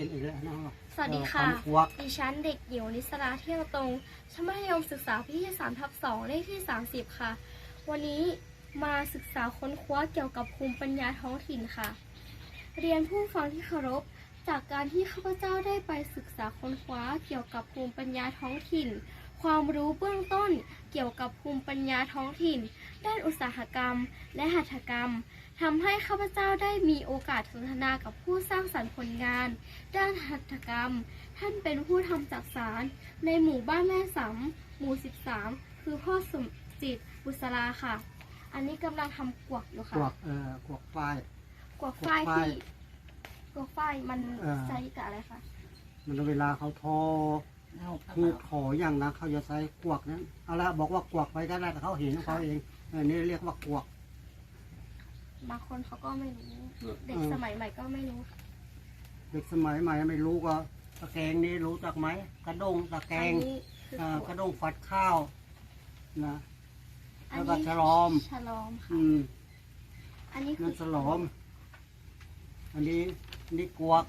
ห็นอีกแล้วนะสวัสดีค่ะเอ่อคำควักดิฉันเด็กหญิงวนิสราเที่ยงตรงชั้นมัธยมศึกษาปีที่3ทับ2เลขที่30ค่ะ วันนี้มาศึกษาค้นคว้าเกี่ยวกับภูมิปัญญาท้องถิ่นค่ะ เรียนผู้ฟังที่เคารพ จากการที่ข้าพเจ้าได้ไปศึกษาค้นคว้าเกี่ยวกับภูมิปัญญาท้องถิ่น ความรู้เบื้องต้นเกี่ยวกับภูมิปัญญาท้องถิ่น ด้านอุตสาหกรรม และหัตถกรรมทำให้ข้าพเจ้าได้มีโอกาสสนทนากับผู้สร้างสรรค์ผลงาน ด้านหัตถกรรม ท่านเป็นผู้ทำจักสาร ในหมู่บ้านแม่สำหมู่ 13 คือพ่อสมจิตบุษราค่ะ อันนี้กำลังทำกวกอยู่กค่ะวกเอ่อกวกฝ้ายกวกฝ้ายกวกฝ้ายที่กวกฝ้ายมันเอ่อใช้กับอะไรคะมันเวลาเขาทอ ผูกถออย่างนะเขาจะใช้กวกนั้นเอาละบอกว่ากวกไปก็ได้แต่เขาเห็นของเขาเองเออนี่เรียกว่ากวก บางคนเขาก็ไม่รู้ เด็กเออสมัยใหม่ก็ไม่รู้ค่ะเด็กสมัยใหม่ไม่รู้ก็ตะแกรงนี่รู้จักไหมกระด้งตะแกรอังนนี้คือเอ่อกวกระด้งฝัดข้าวนะอัแล้วนก็นี้ฉลอม ฉลอมค่ะ อืม อันนี้คืนั่อนฉลอม อันนี้อันนี้กวก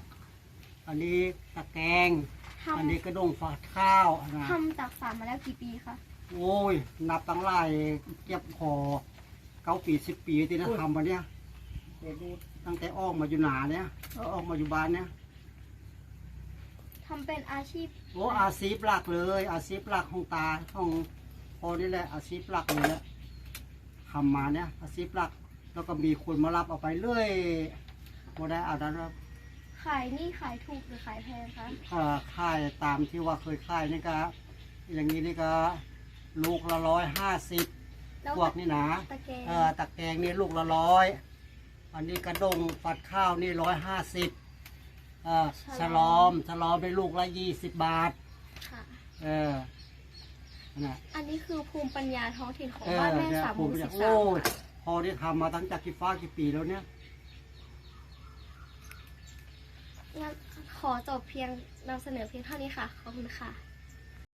อันนี้ตะแกรง ทอันนี้กระด้งฝัดข้าวนะำทำจากสารมาแล้วกี่ปีคะโอ้ย นับตั้งหลายเก็บพอเก้าปีสิบปีที่นะทำมาเนี่ยตั้งแต่ออกมาอยู่หนาเนี่ยแล้วออกมาอยู่บ้านเนี่ยทำเป็นอาชีพโอ้อาชีพหลักเลย อาชีพหลักของตาของพอนี่แหละอาชีพหลักเลยแหละทำมาเนี่ยอาชีพหลัก แล้วก็มีคนมารับเอาไปเรื่อยพอได้เอานั้นว่า ขายนี่ขายถูกหรือขายแพงคะเอ่อค่ายตามที่ว่าเคยค่ายนี่ก็อย่างนี้นี่ก็ลูกละร้อยห้าสิบแล้วพวกนี่นะตะแกรงเอ่อตะแกรงนี่ลูกละร้อยอันนี้กระดงฝัดข้าวนี่ร้อยห้าสิบเอ่อฉลอมฉลอมเป็นลูกละยี่สิบบาท ค่ะ เออนะอันนี้คือภูมิปัญญาท้องถิ่นของเออบ้านแม่เนี่ยสามหผมมู่อสิยากบสาโอ้มยพอได้ทำมาตั้งจากกี่ฟ้ากี่ปีแล้วเนี่ย งั้นขอจบเพียงนำเสนอเพียงเท่านี้ค่ะ ขอบคุณค่ะ